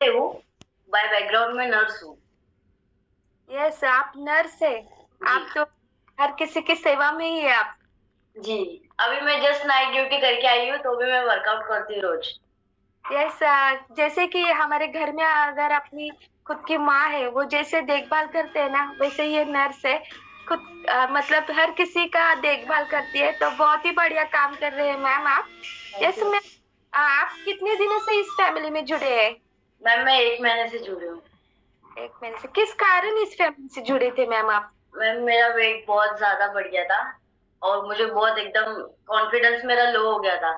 से हूँ by background में nurse हूँ। यस आप नर्स है। आप तो हर किसी की सेवा में ही है आप। जी। अभी मैं जस्ट नाइट ड्यूटी करके आई हूँ तो भी मैं वर्कआउट करती हूँ रोज। यस जैसे कि हमारे घर में अगर अपनी खुद की माँ है वो जैसे देखभाल करते हैं ना वैसे ये नर्स है। खुद अ, मतलब हर किसी का देखभाल करती है तो बहुत ही बढ़िया काम कर रहे हैं मैम आप। यस मैम आप कितने दिनों से इस फैमिली में जुड़े हैं? मैम मैं एक महीने से जुड़ी हूँ। एक महीने से। किस कारण इस फैमिली से जुड़े थे मैम आप? मैम मेरा वेट बहुत ज़्यादा बढ़ गया था और मुझे बहुत एकदम कॉन्फिडेंस मेरा लो हो गया था।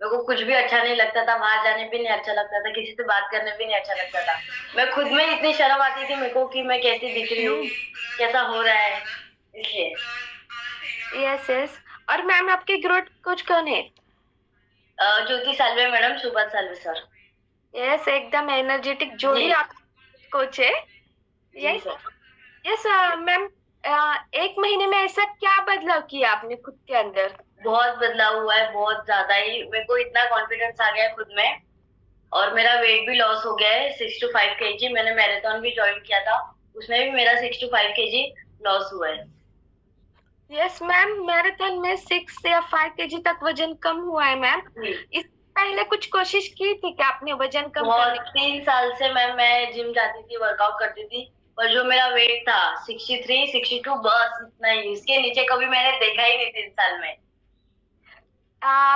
मेरे को कुछ भी अच्छा नहीं लगता था बाहर जाने भी नहीं अच्छा लगता था किसी से बात करने भी नहीं अच्छा लगता था। मैं खुद में इतनी शर्म आती थी मेरे को कि मैं कैसी दिख रही हूँ कैसा हो रहा है इसलिए। यस यस और मैम आपके ग्रोथ कोच कौन है? Jyoti Salve madam Subhash Salve sir. Yes एकदम एनर्जेटिक जी। आप कोच है। यस यस मैम एक महीने में ऐसा क्या बदलाव किया आपने खुद के अंदर? बहुत बदलाव हुआ है बहुत ज़्यादा ही। मेरे को इतना कॉन्फिडेंस आ गया है खुद में। और मेरा वेट भी लॉस हो गया है six two five K G मैंने मैराथन भी ज्वाइन किया था उसमें भी मेरा six two five K G loss हुआ है। यस मैम मैराथन में सिक्स या फाइव के जी तक वज़न कम हुआ है मैम इस पहले कुछ कोशिश की थी कि आपने वज़न कम करने की? तीन साल से मैम मैं जिम जाती थी वर्कआउट करती थी पर जो मेरा वेट था सिक्सटी थ्री सिक्सटी टू बस इतना ही। इसके नीचे कभी मैंने देखा ही नहीं तीन साल में।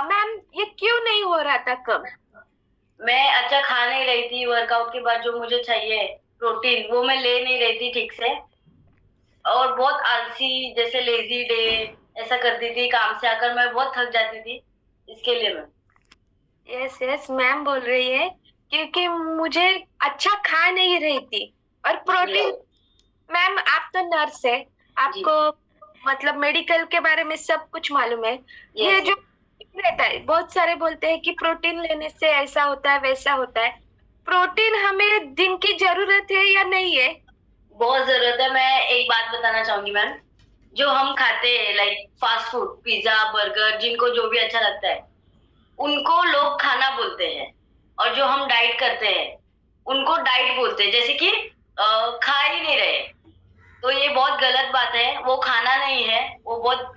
मैम ये क्यों नहीं हो रहा था कम? मैं अच्छा खा नहीं रही थी। वर्कआउट के बाद जो मुझे चाहिए प्रोटीन वो मैं ले नहीं रही थी ठीक से। और बहुत आलसी जैसे लेजी डे ऐसा करती थी काम से आकर मैं बहुत थक जाती थी। इसके लिए मैं। यस यस मैम बोल रही है क्योंकि मुझे अच्छा खा नहीं रही थी। और प्रोटीन मैम आप तो नर्स है। आपको मतलब मेडिकल के बारे में सब कुछ मालूम है। ये जो रहता है बहुत सारे बोलते हैं कि प्रोटीन लेने से ऐसा होता है वैसा होता है। प्रोटीन हमें दिन की ज़रूरत है या नहीं है? बहुत ज़रूरत है। मैं एक बात बताना चाहूँगी मैम जो हम खाते हैं like fast food pizza burger जिनको जो भी अच्छा लगता है बोलते हैं और जो हम डाइट करते हैं उनको डाइट बोलते हैं। जैसे कि खा ही नहीं रहे। तो ये बहुत गलत बात है। वो खाना नहीं है। वो बहुत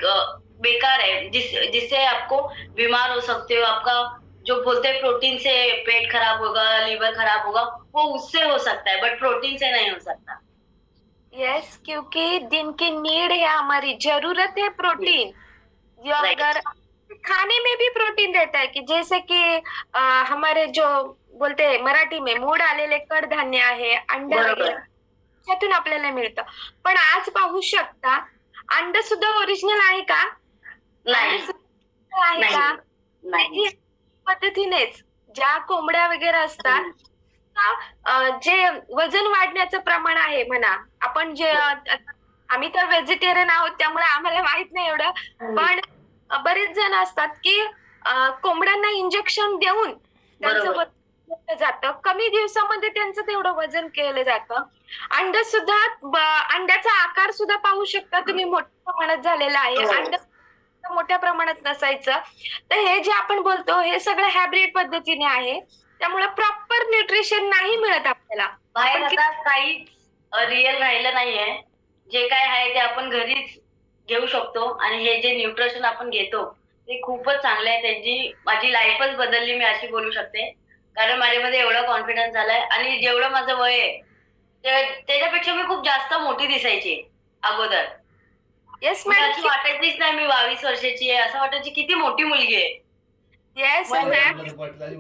बेकार है। जिस जिससे आपको बीमार हो सकते हो। आपका जो बोलते हैं प्रोटीन से पेट खराब होगा लीवर खराब होगा वो उससे हो सकता है बट प्रोटीन से नहीं हो सकता। यस yes, क्योंकि दिन की नीड है हमारी। ज़रूरत है प्रोटीन Right. अगर खाने में भी प्रोटीन रहता है की जैसे की हमारे जो बोलते हैं मराठी में मूड आलेले कडधान्य आहे अंड. वगैरे त्यातून आपल्याला मिळतं. पण आज पाहू शकता अंड सुद्धा ओरिजिनल आहे का? नाही. आहे का? नाही. पद्धतीनेच ज्या कोंबड्या वगैरे असतात जे वजन वाढण्याचं प्रमाण आहे म्हणा आपण जे अं, आम्ही तर व्हेजिटेरियन आहोत त्यामुळे आम्हाला माहीत नाही एवढं. पण बरेच जण असतात की कोंबड्यांना इंजेक्शन देऊन त्यांचं. वजन केलं जातं. कमी दिवसामध्ये त्यांचं तेवढं वजन केलं जातं. अंड सुद्धा अंड्याचा आकार सुद्धा पाहू शकता तुम्ही. मोठ्या प्रमाणात झालेला आहे. हो. अंड मोठ्या प्रमाणात नसायचं. तर हे जे आपण बोलतो हे सगळं हॅब्रिड पद्धतीने आहे. त्यामुळे प्रॉपर न्यूट्रिशन नाही मिळत आपल्याला. बाहेर आता काहीच रिअल राहिलं नाहीये. जे काय आहे ते आपण घरीच शकतो आणि हे जे न्यूट्रिशन आपण घेतो ते खूपच चांगले आहे. त्यांची माझी लाईफच बदलली मी अशी बोलू शकते. कारण माझ्यामध्ये एवढा कॉन्फिडन्स झालाय आणि जेवढं माझं वय आहे त्याच्यापेक्षा मी खूप जास्त मोठी दिसायची अगोदर. येस मॅम अशी वाटायचीच नाही मी बावीस वर्षाची आहे. असं वाटायची किती मोठी मुलगी आहे. येस मॅम,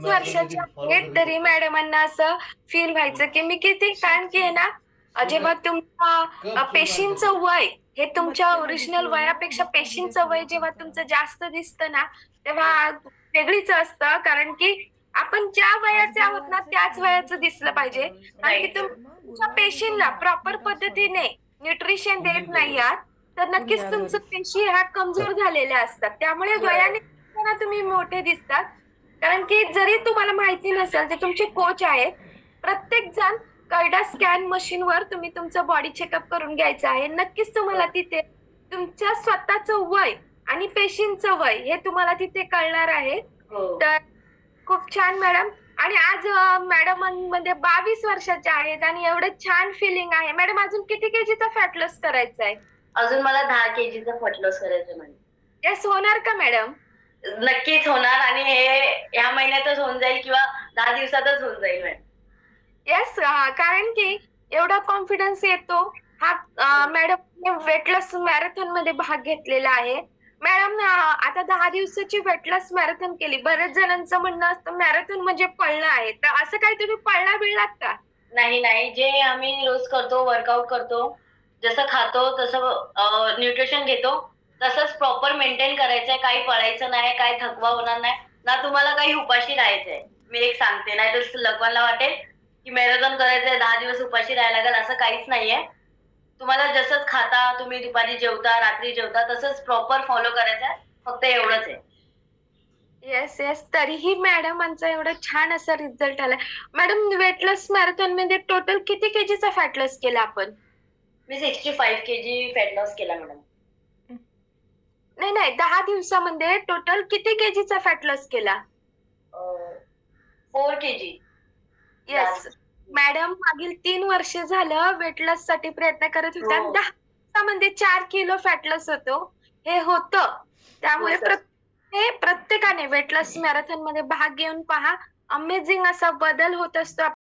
वर्षाच्या आहेत तरी मॅडमांना असं फील व्हायचं की मी किती कारण की आहे ना अ, जेव्हा तुमचा पेशींचं वय हे तुमच्या ओरिजिनल वयापेक्षा पेशींचं वय जेव्हा तुमचं जास्त दिसतं ना तेव्हा वेगळीच असतं. कारण की आपण ज्या वयाचे आहोत ना त्याच वयाचं दिसलं पाहिजे. कारण की तुम- तुमच्या पेशींना प्रॉपर पद्धतीने न्यूट्रिशन देत नाही आहात तर नक्कीच तुमचं पेशी ह्या कमजोर झालेल्या असतात. त्यामुळे वयाने तुम्ही मोठे दिसतात. कारण की जरी तुम्हाला माहिती नसेल ते तुमचे कोच आहेत प्रत्येक जण कैडा स्कॅन मशीनवर तुम्ही तुमचं बॉडी चेकअप करून घ्यायचं आहे. नक्कीच तुम्हाला तिथे तुमच्या स्वतःचं वय आणि पेशींचं वय हे तुम्हाला तिथे कळणार आहे. हो. तर खूप छान मॅडम. आणि आज मॅडमांमध्ये बावीस वर्षाच्या आहेत आणि एवढं छान फिलिंग आहे. मॅडम अजून किती केजीचा फॅट लॉस करायचा आहे? अजून मला दहा केजीचा फट लॉस करायचं मॅडम येस होणार का मॅडम? नक्कीच होणार आणि हे ह्या महिन्यातच होऊन जाईल किंवा दहा दिवसातच होऊन जाईल मॅडम. येस कारण की एवढा कॉन्फिडन्स येतो. हा मॅडम वेटलॉस मॅरेथॉनमध्ये भाग घेतलेला आहे. मॅडम आता दहा दिवसाची वेटलेस मॅरेथॉन केली. बऱ्याच जणांचं म्हणणं असतं मॅरेथॉन म्हणजे पळणं आहे. तर असं काही तुम्ही पळला बिळलात का? नाही नाही. जे आम्ही रोज करतो वर्कआउट करतो जसं खातो तसं न्यूट्रिशन घेतो तसंच प्रॉपर मेंटेन करायचंय. काही पळायचं नाही काही थकवा होणार नाही. ना तुम्हाला काही उपाशी राहायचंय. मी एक सांगते. नाही तर लगवानला वाटेल की मॅरेथॉन करायचंय दहा दिवस उपाशी राहायला लागेल असं काहीच नाहीये. तुम्हाला जसंच खाता तुम्ही दुपारी जेवता रात्री जेवता तसंच प्रॉपर फॉलो करायचंय फक्त एवढंच आहे. येस येस तरीही मॅडमांचा एवढा छान असा रिझल्ट आलाय. मॅडम वेट लॉस मॅरेथॉनमध्ये टोटल किती केजीचा फॅट लॉस केला आपण? मी sixty five K G fat loss केला मॅडम नाही नाही. दहा दिवसामध्ये टोटल किती केजीचा फॅट लॉस केला? Four K G yes madam मागील तीन वर्ष झालं वेट लॉससाठी प्रयत्न करत होत्या हो. दहा दिवसामध्ये चार किलो फॅट लॉस होतो. हे होतं. त्यामुळे हो. प्रत्येक प्रत्येकाने वेट लॉस मॅरेथॉनमध्ये भाग घेऊन पहा. अमेझिंग असा बदल होत असतो.